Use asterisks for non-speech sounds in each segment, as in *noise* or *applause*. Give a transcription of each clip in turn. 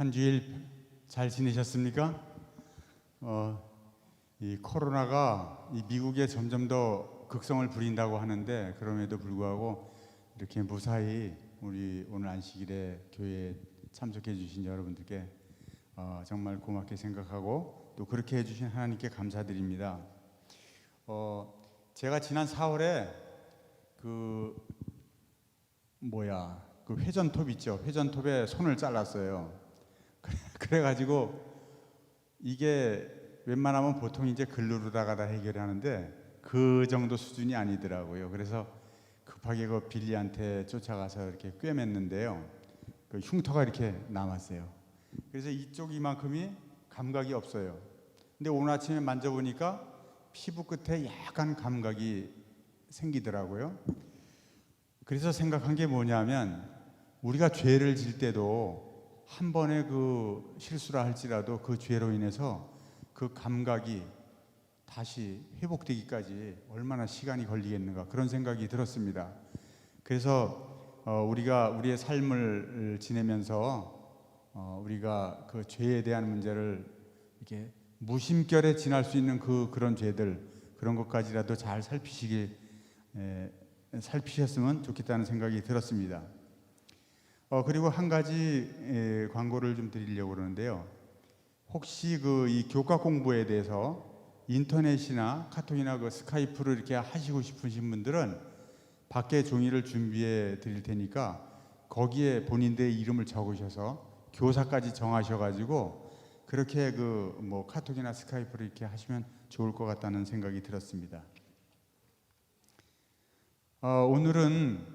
한 주일 잘 지내셨습니까? 어, 이 코로나가 이 미국에 점점 더 극성을 부린다고 하는데 그럼에도 불구하고 이렇게 무사히 우리 오늘 안식일에 교회에 참석해 주신 여러분들께 어, 정말 고맙게 생각하고 또 그렇게 해주신 하나님께 감사드립니다. 어, 제가 지난 4월에 그 뭐야 그 회전톱 있죠 회전톱에 손을 잘랐어요. 그래가지고 이게 웬만하면 보통 이제 글루로다가 다 해결하는데 그 정도 수준이 아니더라고요. 그래서 급하게 그 빌리한테 쫓아가서 이렇게 꿰맸는데요. 그 흉터가 이렇게 남았어요. 그래서 이쪽 이만큼이 감각이 없어요. 근데 오늘 아침에 만져보니까 피부 끝에 약간 감각이 생기더라고요. 그래서 생각한 게 뭐냐면 우리가 죄를 질 때도 한 번의 그 실수라 할지라도 그 죄로 인해서 그 감각이 다시 회복되기까지 얼마나 시간이 걸리겠는가 그런 생각이 들었습니다. 그래서 어, 우리가 우리의 삶을 지내면서 어, 우리가 그 죄에 대한 문제를 이렇게 무심결에 지날 수 있는 그 그런 죄들 그런 것까지라도 잘 살피시길 에, 살피셨으면 좋겠다는 생각이 들었습니다. 어, 그리고 한 가지 에, 광고를 좀 드리려고 그러는데요. 혹시 그 이 교과 공부에 대해서 인터넷이나 카톡이나 그 스카이프를 이렇게 하시고 싶으신 분들은 밖에 종이를 준비해 드릴 테니까 거기에 본인들의 이름을 적으셔서 교사까지 정하셔가지고 그렇게 그 뭐 카톡이나 스카이프를 이렇게 하시면 좋을 것 같다는 생각이 들었습니다. 어, 오늘은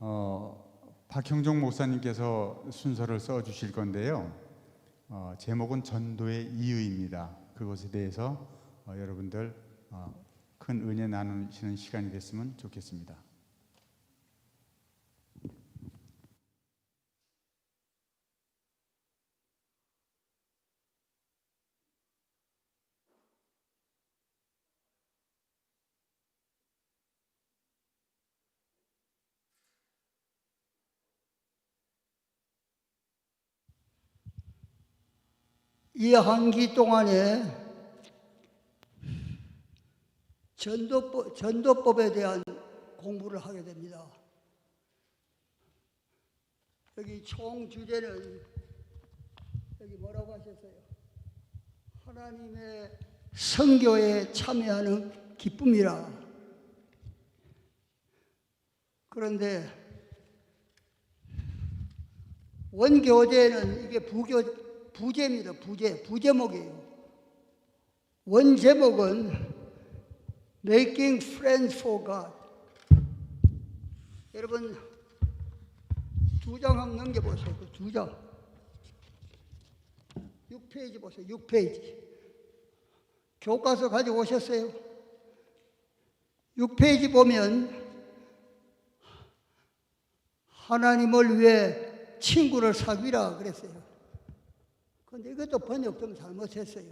어, 박형종 목사님께서 순서를 써 주실 건데요. 어, 제목은 전도의 이유입니다. 그것에 대해서 어, 여러분들 어, 큰 은혜 나누시는 시간이 됐으면 좋겠습니다. 이 한기 동안에 전도법, 전도법에 대한 공부를 하게 됩니다. 여기 총 주제는 여기 뭐라고 하셨어요? 하나님의 선교에 참여하는 기쁨이라. 그런데 원교재는 이게 부교 부제입니다. 부제 부제목이에요. 원 제목은 Making Friends for God. 여러분 두 장 한번 넘겨보세요. 그 두 장. 6페이지 보세요. 6페이지. 교과서 가지고 오셨어요? 6페이지 보면 하나님을 위해 친구를 사귀라 그랬어요. 근데 이것도 번역 좀 잘못했어요.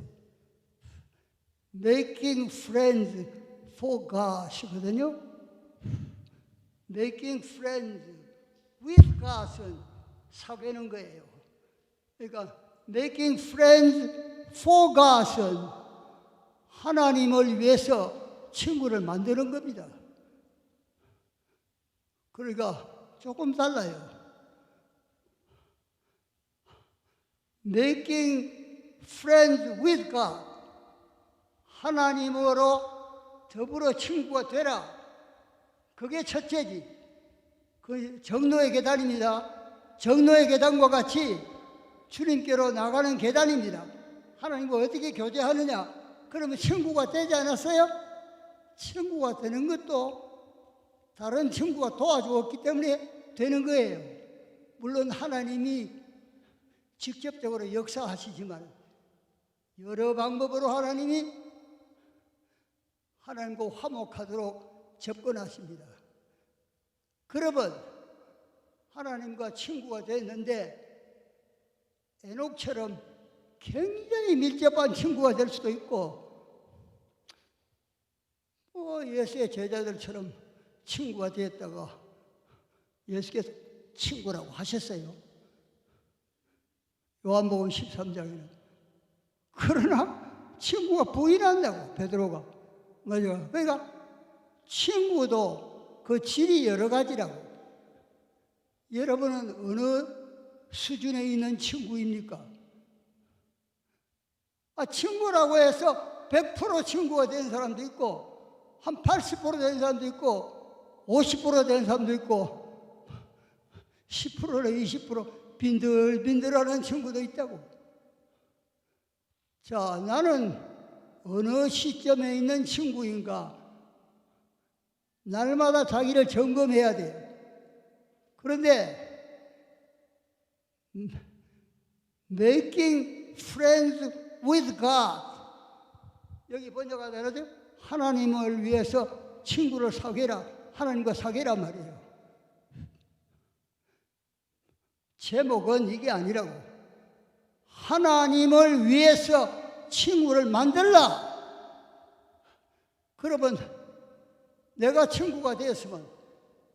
Making friends for God이거든요. Making friends with God은 사귀는 거예요. 그러니까 Making friends for God은 하나님을 위해서 친구를 만드는 겁니다. 그러니까 조금 달라요. Making friends with God. 하나님으로 더불어 친구가 되라. 그게 첫째지. 그 정로의 계단입니다. 정로의 계단과 같이 주님께로 나가는 계단입니다. 하나님과 어떻게 교제하느냐? 그러면 친구가 되지 않았어요? 친구가 되는 것도 다른 친구가 도와주었기 때문에 되는 거예요. 물론 하나님이 직접적으로 역사하시지만 여러 방법으로 하나님이 하나님과 화목하도록 접근하십니다. 그러면 하나님과 친구가 됐는데 에녹처럼 굉장히 밀접한 친구가 될 수도 있고 뭐 예수의 제자들처럼 친구가 되었다가 예수께서 친구라고 하셨어요. 요한복음 13장에는 그러나 친구가 부인한다고 베드로가 맞아. 그러니까 친구도 그 질이 여러 가지라고. 여러분은 어느 수준에 있는 친구입니까? 아, 친구라고 해서 100% 친구가 된 사람도 있고, 한 80%된 사람도 있고, 50%된 사람도 있고, 10%나 20% 빈들빈들하는 친구도 있다고. 자, 나는 어느 시점에 있는 친구인가? 날마다 자기를 점검해야 돼요. 그런데 음, making friends with God 여기 번역가 되는데 하나님을 위해서 친구를 사귀라 하나님과 사귀라 말이에요. 제목은 이게 아니라고 하나님을 위해서 친구를 만들라. 그러면 내가 친구가 되었으면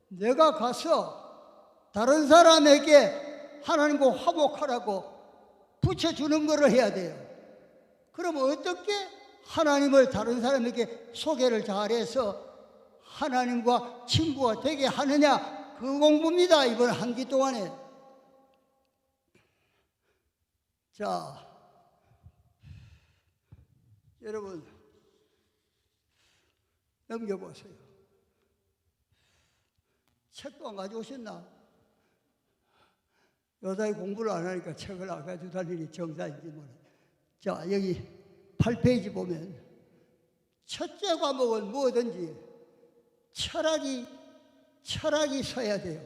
내가 가서 다른 사람에게 하나님과 화목하라고 붙여주는 것을 해야 돼요. 그러면 어떻게 하나님을 다른 사람에게 소개를 잘해서 하나님과 친구가 되게 하느냐 그 공부입니다. 이번 한 기 동안에. 자, 여러분 넘겨보세요. 책도 안 가져오셨나? 요새 공부를 안 하니까 책을 안 가지고 다니니 정상인지 모르. 자, 여기 8페이지 보면 첫째 과목은 뭐든지 철학이 철학이 서야 돼요.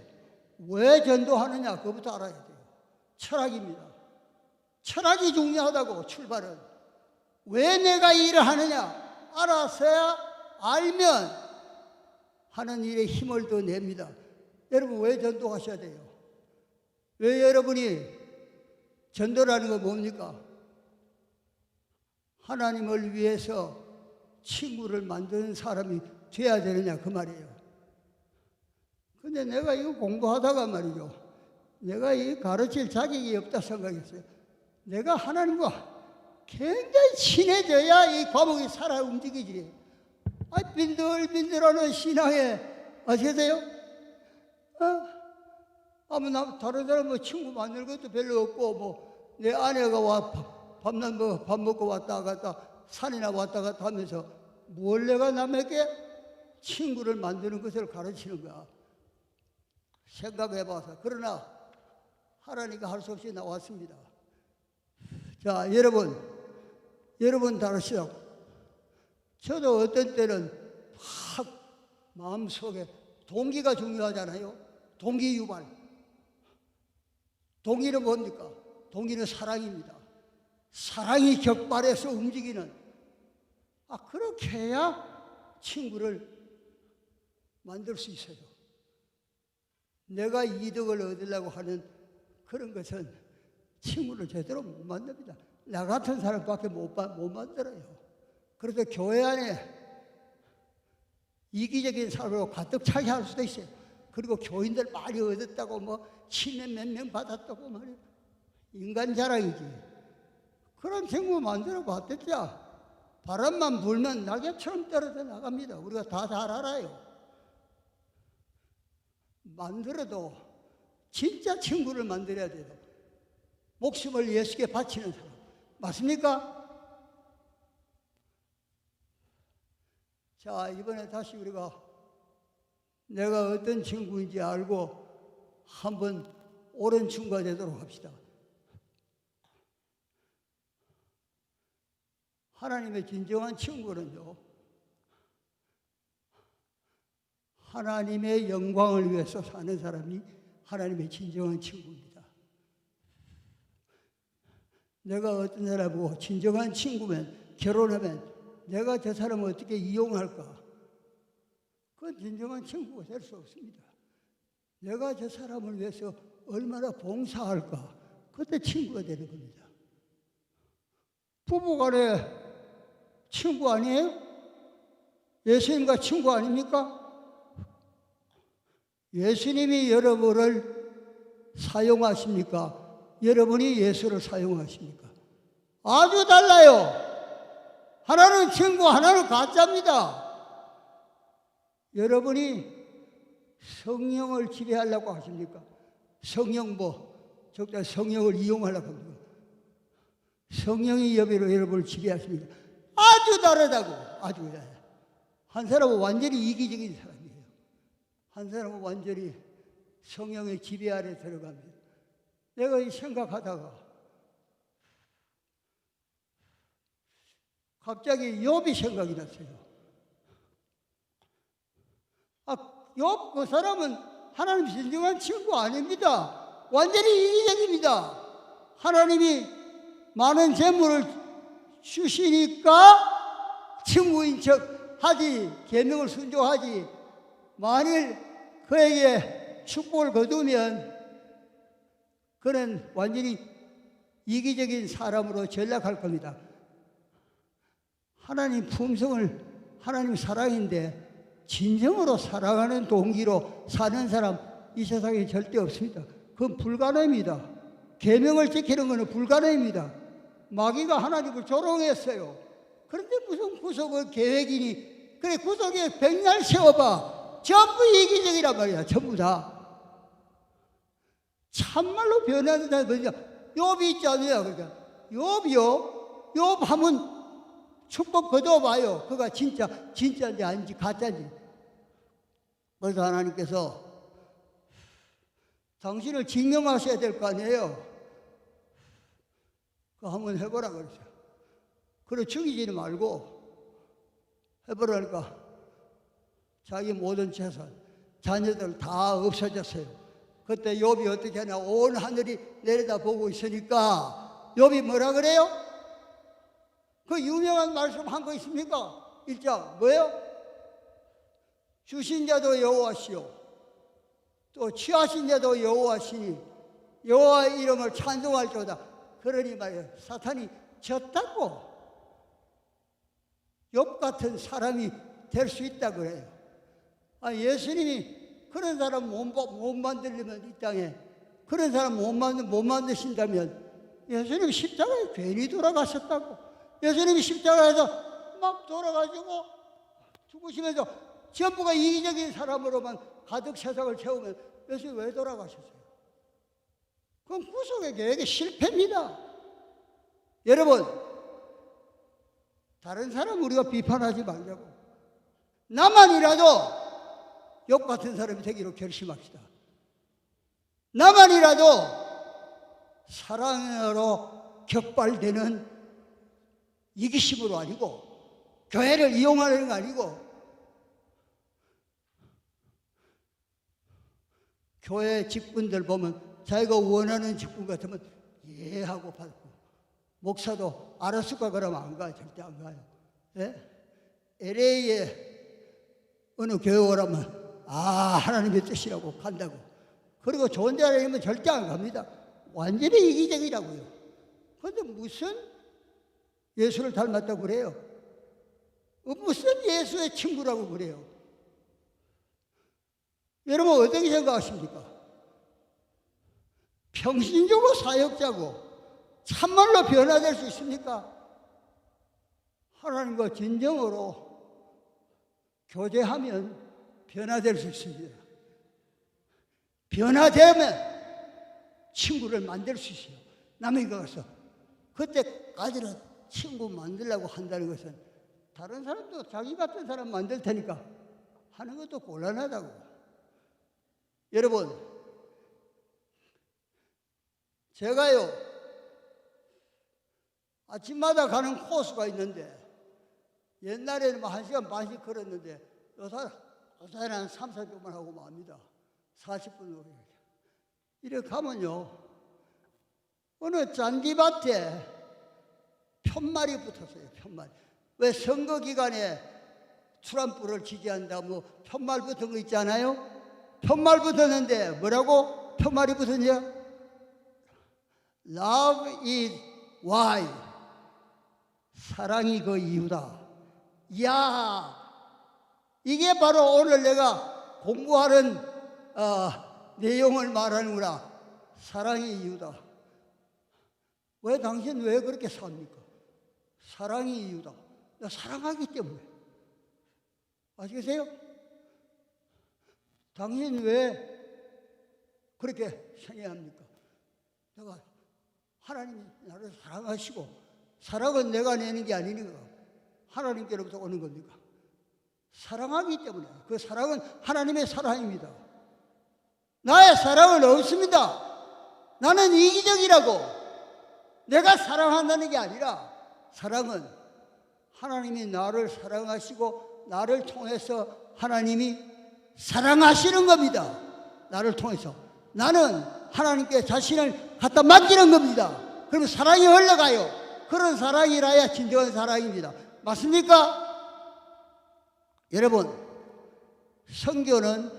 왜 전도하느냐 그것부터 알아야 돼요. 철학입니다. 철학이 중요하다고 출발은 왜 내가 일을 하느냐 알아서야 알면 하는 일에 힘을 더 냅니다. 여러분 왜 전도하셔야 돼요? 왜 여러분이 전도라는 건 뭡니까? 하나님을 위해서 친구를 만드는 사람이 돼야 되느냐 그 말이에요. 근데 내가 이거 공부하다가 말이죠. 내가 이 가르칠 자격이 없다 생각했어요. 내가 하나님과 굉장히 친해져야 이 과목이 살아 움직이지. 아, 빈들빈들하는 신앙에 어떻게 돼요? 어? 아무 나 다른 사람 뭐 친구 만들 것도 별로 없고 뭐 내 아내가 와 밥- 밤낮 뭐 밥 먹고 왔다 갔다 산이나 왔다 갔다 하면서 뭘 내가 남에게 친구를 만드는 것을 가르치는 거야. 생각해봐서 그러나 하나님과 할수 없이 나왔습니다. 자 여러분 여러분 다르시죠? 저도 어떤 때는 확 마음속에 동기가 중요하잖아요. 동기 유발. 동기는 뭡니까? 동기는 사랑입니다. 사랑이 격발해서 움직이는. 아, 그렇게 해야 친구를 만들 수 있어요. 내가 이득을 얻으려고 하는 그런 것은 친구를 제대로 못 만듭니다. 나 같은 사람밖에 못, 마- 못 만들어요. 그래서 교회 안에 이기적인 사람으로 가득 차게 할 수도 있어요. 그리고 교인들 많이 얻었다고 뭐 치면 몇명 받았다고 말이에요. 인간 자랑이지. 그런 친구 만들어 봤댔자 바람만 불면 낙엽처럼 떨어져 나갑니다. 우리가 다 잘 알아요. 만들어도 진짜 친구를 만들어야 돼요. 목숨을 예수께 바치는 사람. 맞습니까? 자, 이번에 다시 우리가 내가 어떤 친구인지 알고 한번 옳은 친구가 되도록 합시다. 하나님의 진정한 친구는요, 하나님의 영광을 위해서 사는 사람이 하나님의 진정한 친구입니다. 내가 어떤 사람 보고 진정한 친구면 결혼하면 내가 저 사람을 어떻게 이용할까? 그건 진정한 친구가 될 수 없습니다. 내가 저 사람을 위해서 얼마나 봉사할까? 그때 친구가 되는 겁니다. 부부 간에 친구 아니에요? 예수님과 친구 아닙니까? 예수님이 여러분을 사용하십니까? 여러분이 예수를 사용하십니까? 아주 달라요. 하나는 친구, 하나는 가짜입니다. 여러분이 성령을 지배하려고 하십니까? 성령 뭐, 적다 성령을 이용하려고 합니까? 성령이 여비로 여러분을 지배하십니다. 아주 다르다고, 아주 다르다. 한 사람은 완전히 이기적인 사람이에요. 한 사람은 완전히 성령의 지배 아래 들어갑니다. 내가 이 생각하다가 갑자기 욥이 생각이 났어요. 아, 욥 그 사람은 하나님 진정한 친구 아닙니다. 완전히 이기적입니다. 하나님이 많은 재물을 주시니까 친구인 척 하지 계명을 순종하지 만일 그에게 축복을 거두면 그는 완전히 이기적인 사람으로 전락할 겁니다. 하나님 품성을 하나님 사랑인데 진정으로 사랑하는 동기로 사는 사람 이 세상에 절대 없습니다. 그건 불가능입니다. 계명을 지키는 것은 불가능입니다. 마귀가 하나님을 조롱했어요. 그런데 무슨 구속의 계획이니? 그래 구속에 백날 세워봐. 전부 이기적이란 말이야. 전부 다. 참말로 변하는 사람이 뭐냐? 욥이 있잖아요. 그러니까 욥이요. 욥 하면 축복 거둬봐요. 그가 진짜 진짜인지 아닌지 가짜인지. 그래서 하나님께서 당신을 증명하셔야 될 거 아니에요. 그거 한번 해보라 그러죠. 그래 죽이지는 말고 해보라니까 자기 모든 재산, 자녀들 다 없어졌어요. 그때 욥이 어떻게 하냐? 온 하늘이 내려다 보고 있으니까 욥이 뭐라 그래요? 그 유명한 말씀 한 거 있습니까? 일자 뭐예요? 주신 자도 여호와시요 또 취하신 자도 여호와시니 여호와 이름을 찬송할지어다 그러니 말이에요 사탄이 졌다고 욥 같은 사람이 될 수 있다 그래요 아, 예수님이 그런 사람 못, 마- 못 만들려면 이 땅에 그런 사람 못, 만드, 못 만드신다면 예수님 십자가에 괜히 돌아가셨다고 예수님이 십자가에서 막 돌아가지고 죽으시면서 전부가 이기적인 사람으로만 가득 세상을 채우면 예수님 왜 돌아가셨어요? 그건 구속의 계획의 실패입니다. 여러분, 다른 사람 우리가 비판하지 말자고. 나만이라도 욕 같은 사람이 되기로 결심합시다. 나만이라도 사랑으로 격발되는 이기심으로 아니고 교회를 이용하는 거 아니고 교회 직분들 보면 자기가 원하는 직분 같으면 예 하고 받고 목사도 알았을까 그러면 안 가요 절대 안 가요 예? LA에 어느 교회 오라면 아 하나님의 뜻이라고 간다고. 그리고 좋은 데 아니면 절대 안 갑니다. 완전히 이기적이라고요. 그런데 무슨 예수를 닮았다고 그래요? 어, 무슨 예수의 친구라고 그래요? 여러분 어떻게 생각하십니까? 평신적으로 사역자고 참말로 변화될 수 있습니까? 하나님과 진정으로 교제하면 변화될 수 있습니다. 변화되면 친구를 만들 수 있어요. 남에게 가서 그때까지는 친구 만들려고 한다는 것은 다른 사람도 자기 같은 사람 만들 테니까 하는 것도 곤란하다고. 여러분, 제가요, 아침마다 가는 코스가 있는데, 옛날에는 뭐한 시간 반씩 걸었는데, 요새, 요새는 한 3, 4분만 하고 맙니다. 40분 오래. 이렇게 가면요, 어느 잔디밭에 편말이 붙었어요, 편말. 왜 선거 기간에 트럼프를 지지한다, 뭐, 편말 붙은 거 있잖아요? 편말 붙었는데 뭐라고 편말이 붙었냐? Love is why. 사랑이 그 이유다. 야, 이게 바로 오늘 내가 공부하는 어, 내용을 말하는구나. 사랑의 이유다. 왜 당신 왜 그렇게 삽니까? 사랑이 이유다. 나 사랑하기 때문에. 아시겠어요? 당신 왜 그렇게 생애합니까? 내가 하나님이 나를 사랑하시고 사랑은 내가 내는 게 아니니까 하나님께로부터 오는 겁니까? 사랑하기 때문에 그 사랑은 하나님의 사랑입니다. 나의 사랑은 없습니다. 나는 이기적이라고 내가 사랑한다는 게 아니라 사랑은 하나님이 나를 사랑하시고 나를 통해서 하나님이 사랑하시는 겁니다. 나를 통해서 나는 하나님께 자신을 갖다 맡기는 겁니다. 그러면 사랑이 흘러가요. 그런 사랑이라야 진정한 사랑입니다. 맞습니까? 여러분, 성교는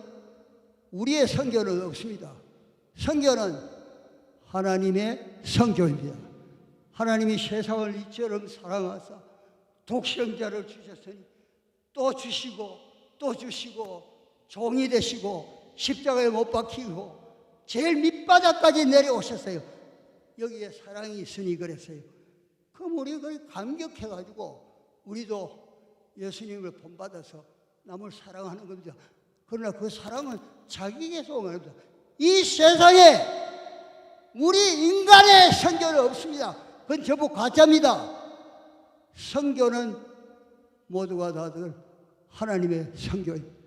우리의 성교는 없습니다. 성교는 하나님의 성교입니다. 하나님이 세상을 이처럼 사랑하사 독생자를 주셨으니 또 주시고 또 주시고 종이 되시고 십자가에 못 박히고 제일 밑바닥까지 내려오셨어요. 여기에 사랑이 있으니 그랬어요. 그럼 우리 그 감격해가지고 우리도 예수님을 본받아서 남을 사랑하는 겁니다. 그러나 그 사랑은 자기에게서 오는 겁니다. 이 세상에 우리 인간의 성교는 없습니다. 그건 전부 가짜입니다. 성교는 모두가 다들 하나님의 성교입니다.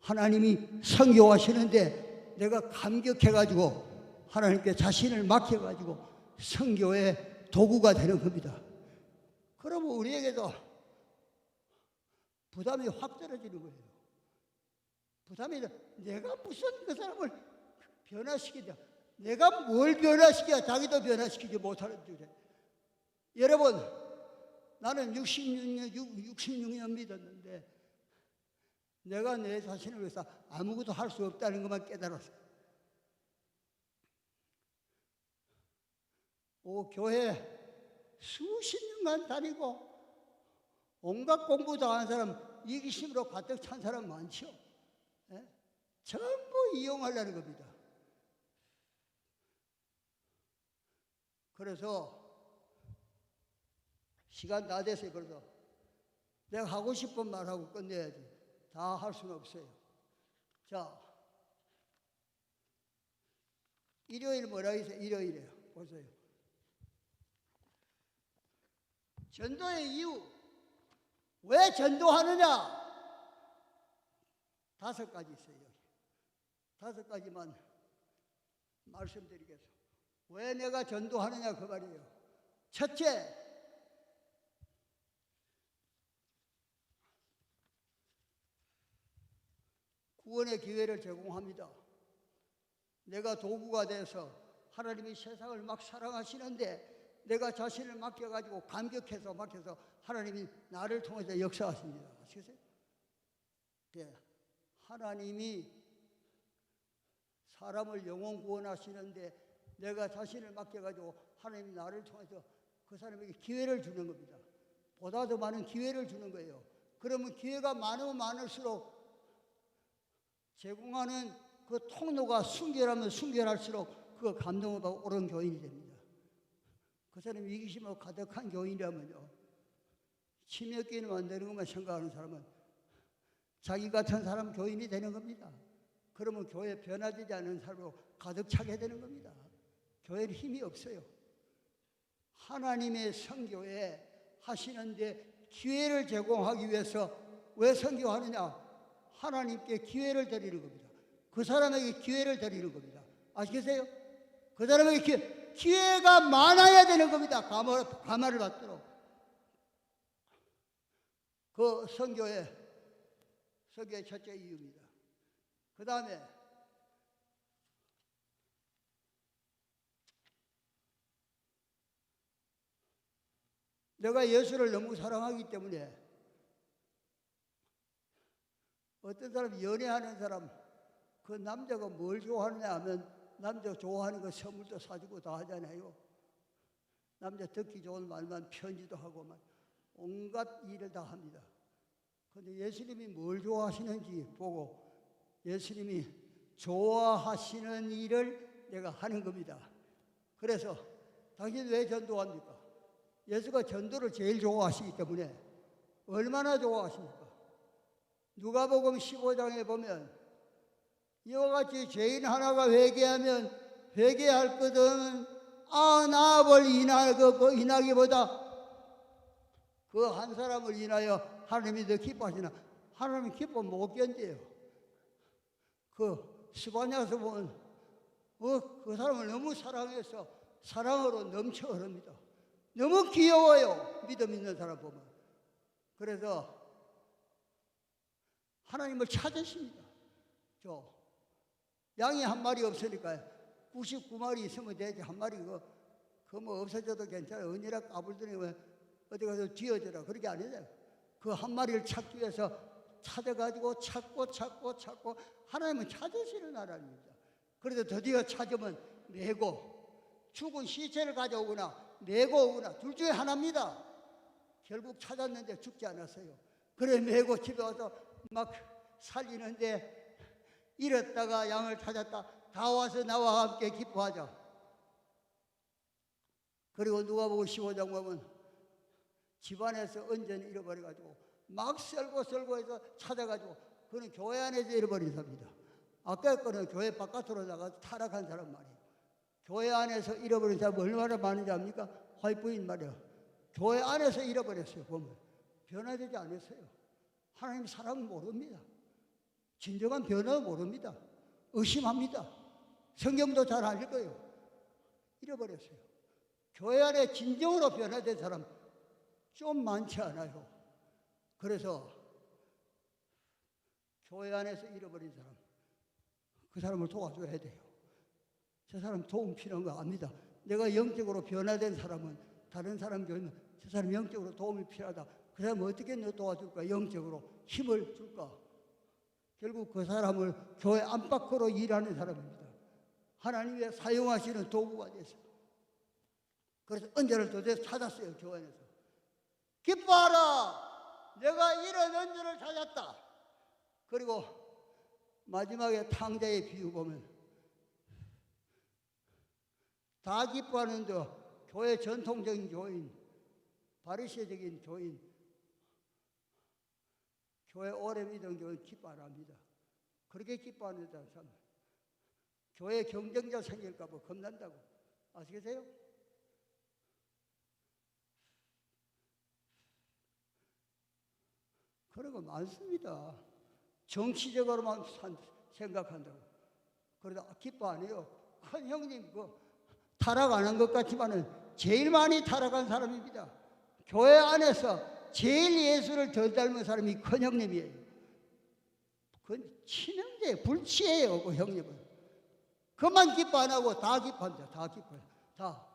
하나님이 성교하시는데 내가 감격해가지고 하나님께 자신을 맡겨가지고 성교의 도구가 되는 겁니다. 그러면 우리에게도 부담이 확 떨어지는 거예요. 부담이 내가 무슨 그 사람을 변화시키냐? 내가 뭘 변화시켜야 자기도 변화시키지 못하는 줄에. 여러분, 나는 66년, 66년 믿었는데 내가 내 자신을 위해서 아무것도 할 수 없다는 것만 깨달았어요. 오, 교회 수십 년간 다니고 온갖 공부 다 하는 사람 이기심으로 가득 찬 사람 많죠. 예? 전부 이용하려는 겁니다. 그래서 시간 다 됐어요. 그래서 내가 하고 싶은 말하고 끝내야지. 다 할 수는 없어요. 자, 일요일 뭐라 했어요? 일요일에 보세요. 전도의 이유 왜 전도하느냐? 다섯 가지 있어요. 다섯 가지만 말씀드리겠습니다. 왜 내가 전도하느냐 그 말이에요. 첫째, 구원의 기회를 제공합니다. 내가 도구가 돼서 하나님이 세상을 막 사랑하시는데 내가 자신을 맡겨가지고 감격해서 맡겨서 하나님이 나를 통해서 역사하십니다. 아시겠어요? 예. 하나님이 사람을 영원 구원하시는데 내가 자신을 맡겨가지고 하나님이 나를 통해서 그 사람에게 기회를 주는 겁니다. 보다 더 많은 기회를 주는 거예요. 그러면 기회가 많으면 많을수록 제공하는 그 통로가 순결하면 순결할수록 그 감동을 받고 옳은 교인이 됩니다. 그 사람이 이기심으로 가득한 교인이라면요. 치매끼는 만드는 것만 생각하는 사람은 자기 같은 사람 교인이 되는 겁니다. 그러면 교회 변화되지 않은 사람으로 가득 차게 되는 겁니다. 교회는 힘이 없어요. 하나님의 성교에 하시는데 기회를 제공하기 위해서 왜 성교하느냐? 하나님께 기회를 드리는 겁니다. 그 사람에게 기회를 드리는 겁니다. 아시겠어요? 그 사람에게 기회, 기회가 많아야 되는 겁니다. 감화, 감화를 받도록. 그 성교의, 성교의 첫째 이유입니다. 그 다음에 내가 예수를 너무 사랑하기 때문에 어떤 사람 연애하는 사람 그 남자가 뭘 좋아하느냐 하면 남자 좋아하는 거 선물도 사주고 다 하잖아요. 남자 듣기 좋은 말만 편지도 하고 막 온갖 일을 다 합니다. 그런데 예수님이 뭘 좋아하시는지 보고 예수님이 좋아하시는 일을 내가 하는 겁니다. 그래서 당신 왜 전도합니까? 예수가 전도를 제일 좋아하시기 때문에 얼마나 좋아하십니까? 누가복음 15장에 보면 이와 같이 죄인 하나가 회개하면 회개할 것은 아 나를 인하 인하기보다 그 한 사람을 인하여 하나님이 더 기뻐하시나 하나님 기뻐 못 견뎌요. 그 스바냐서 보면 어, 그 사람을 너무 사랑해서 사랑으로 넘쳐 흐릅니다. 너무 귀여워요. 믿음 있는 사람 보면. 그래서 하나님을 찾으십니다. 저 양이 한 마리 없으니까 99마리 있으면 되지 한 마리 그 그뭐 없어져도 괜찮아. 은이라 까불더니 왜 어디 가서 쥐어져라 그렇게 안 해요. 그 한 마리를 찾기 위해서 찾아가지고 찾고 찾고 찾고 하나님은 찾으시는 하나님입니다. 그래도 드디어 찾으면 메고 죽은 시체를 가져오거나 메고 오거나 둘 중에 하나입니다. 결국 찾았는데 죽지 않았어요. 그래 메고 집에 와서 막 살리는데 잃었다가 양을 찾았다. 다 와서 나와 함께 기뻐하자. 그리고 누가 보고 15장 보면 집안에서 언전히 잃어버려가지고 막 썰고 썰고 해서 찾아가지고 그는 교회 안에서 잃어버린 사람입니다. 아까 거는 교회 바깥으로 나가서 타락한 사람 말이에요. 교회 안에서 잃어버린 사람 얼마나 많은지 압니까? 화이트인 말이에요. 교회 안에서 잃어버렸어요. 보면 변화되지 않았어요. 하나님 사랑 모릅니다. 진정한 변화 모릅니다. 의심합니다. 성경도 잘알 거예요. 잃어버렸어요. 교회 안에 진정으로 변화된 사람 좀 많지 않아요. 그래서 교회 안에서 잃어버린 사람 그 사람을 도와줘야 돼요. 저 사람 도움 필요한 거 압니다. 내가 영적으로 변화된 사람은 다른 사람 교회는 저 사람 영적으로 도움이 필요하다. 그 사람 어떻게 너 도와줄까? 영적으로 힘을 줄까? 결국 그 사람을 교회 안팎으로 일하는 사람입니다. 하나님의 사용하시는 도구가 됐어요. 그래서 언제를 도대체 찾았어요, 교회 안에서. 기뻐하라! 내가 이런 언제를 찾았다. 그리고 마지막에 탕자의 비유 보면 다 기뻐하는데 교회 전통적인 교인, 바리새적인 교인, 교회 오래 믿은 교인 기뻐 안 합니다. 그렇게 기뻐하는 사람, 교회 경쟁자 생길까봐 겁난다고 아시겠어요? 그런 거 많습니다. 정치적으로만 산- 생각한다고. 그러다 기뻐 안 해요. 큰 형님 그 타락 안 한 것 같지만은 제일 많이 타락한 사람입니다. 교회 안에서 제일 예수를 덜 닮은 사람이 큰 형님이에요. 그건 친형제 불치예요, 그 형님은. 그만 기뻐 안 하고 다 기뻐한다, 다 기뻐요. 다.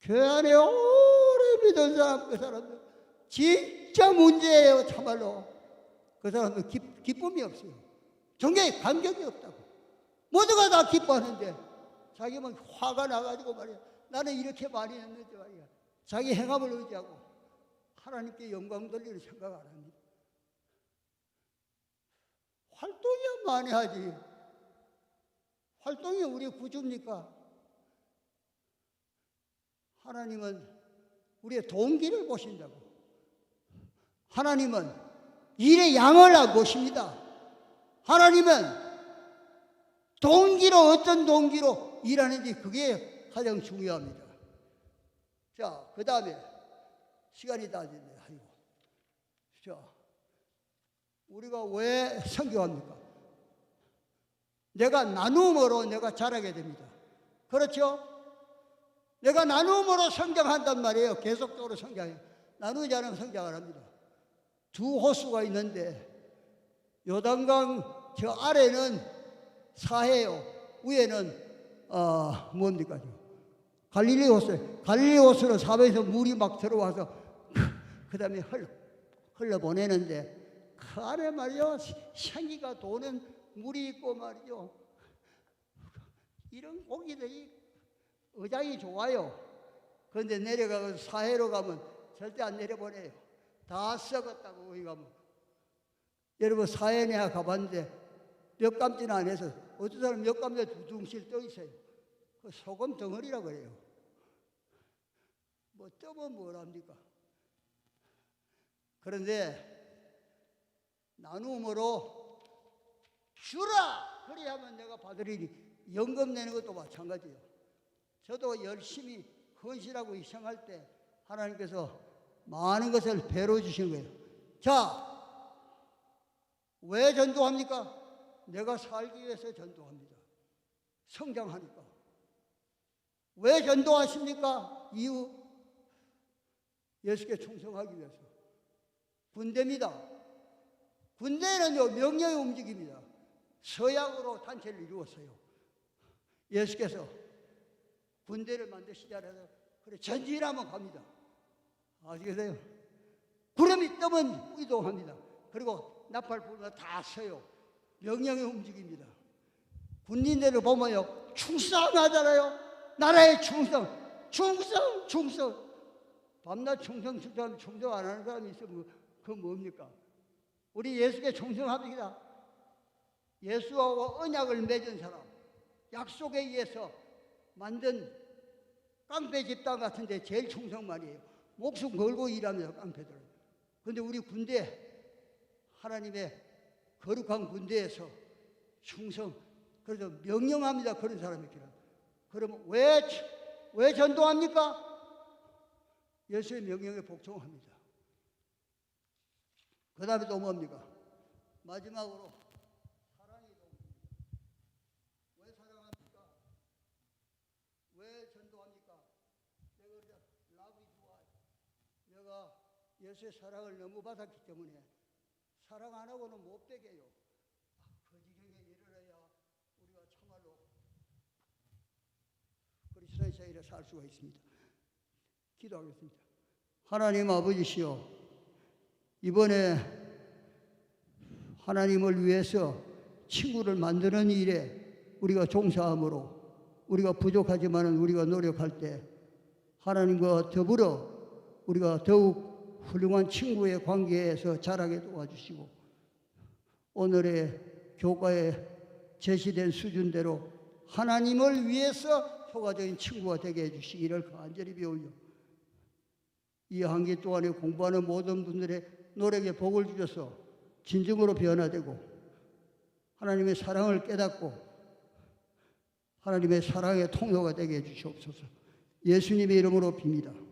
교회 안에 오래 믿은 사람, 그 사람들 진짜 문제예요, 참말로. 그 사람들 기, 기쁨이 없어요. 종교에 감격이 없다고. 모두가 다 기뻐하는데 자기만 화가 나가지고 말이야. 나는 이렇게 많이 했는데 말이야. 자기 행함을 의지하고 하나님께 영광 돌리는 생각 안 합니다. 활동이야 많이 하지. 활동이 우리 구주입니까? 하나님은 우리의 동기를 보신다고. 하나님은 일의 양을 안 보십니다. 하나님은 동기로 어떤 동기로 일하는지 그게 가장 중요합니다. 자, 그 다음에 시간이 다 됐네. 아이고. 자, 우리가 왜 성교합니까? 내가 나눔으로 내가 자라게 됩니다. 그렇죠? 내가 나눔으로 성장한단 말이에요. 계속적으로 성장해요. 나누지 않으면 성장을 합니다. 두 호수가 있는데 요단강 저 아래는 사해요. 위에는 어 뭡니까? 갈릴리 호수. 갈릴리 호수는 사방에서 물이 막 들어와서 *laughs* 그 다음에 흘러, 흘러 보내는데 그 안에 말이요 생기가 도는 물이 있고 말이죠. 이런 고기들이 의장이 좋아요. 그런데 내려가서 사해로 가면 절대 안 내려보내요. 다 썩었다고 거기 가면. 여러분 내가 가봤는데 몇 감지는 안 해서 어떤 사람 몇 감지에 두둥실 떠 있어요. 그 소금 덩어리라 그래요. 뭐 떠면 뭘 합니까? 그런데 나눔으로 주라 그래야만 내가 받으리니 연금 내는 것도 마찬가지예요. 저도 열심히 헌신하고 희생할 때 하나님께서 많은 것을 배로 주신 거예요. 자, 왜 전도합니까? 내가 살기 위해서 전도합니다. 성장하니까. 왜 전도하십니까? 이유 예수께 충성하기 위해서. 군대입니다. 군대는요 명령의 움직입니다. 서약으로 단체를 이루었어요. 예수께서 군대를 만드시자라서 그래 전진하면 갑니다. 아시겠어요? 구름이 뜨면 이동합니다. 그리고 나팔 불면 다 서요. 명령의 움직입니다. 군인들을 보면요 충성하잖아요. 나라의 충성, 충성, 충성. 밤낮 충성, 충성, 충성 안 하는 사람이 있으면 그 뭡니까? 우리 예수께 충성합니다. 예수하고 언약을 맺은 사람, 약속에 의해서 만든 깡패 집단 같은데 제일 충성 말이에요. 목숨 걸고 일하면서 깡패들. 근데 우리 군대, 하나님의 거룩한 군대에서 충성, 그래서 명령합니다. 그런 사람이 길어. 그러면 왜, 왜 전도합니까? 예수의 명령에 복종합니다. 그 다음에 또 뭡니까? 마지막으로 사랑이 동기입니다. 왜 사랑합니까? 왜 전도합니까? 내가 그래 라브 좋아. 내가 예수의 사랑을 너무 받았기 때문에 사랑 안 하고는 못 되게요. 아, 그 지경에 이르러야 우리가 참말로 그리스도의 세계를 살 수가 있습니다. 기도하겠습니다. 하나님 아버지시여, 이번에 하나님을 위해서 친구를 만드는 일에 우리가 종사함으로 우리가 부족하지만은 우리가 노력할 때 하나님과 더불어 우리가 더욱 훌륭한 친구의 관계에서 자라게 도와주시고 오늘의 교과에 제시된 수준대로 하나님을 위해서 효과적인 친구가 되게 해주시기를 간절히 비오며 이 한기 동안에 공부하는 모든 분들의 노력에 복을 주셔서 진정으로 변화되고 하나님의 사랑을 깨닫고 하나님의 사랑의 통로가 되게 해주시옵소서 예수님의 이름으로 빕니다.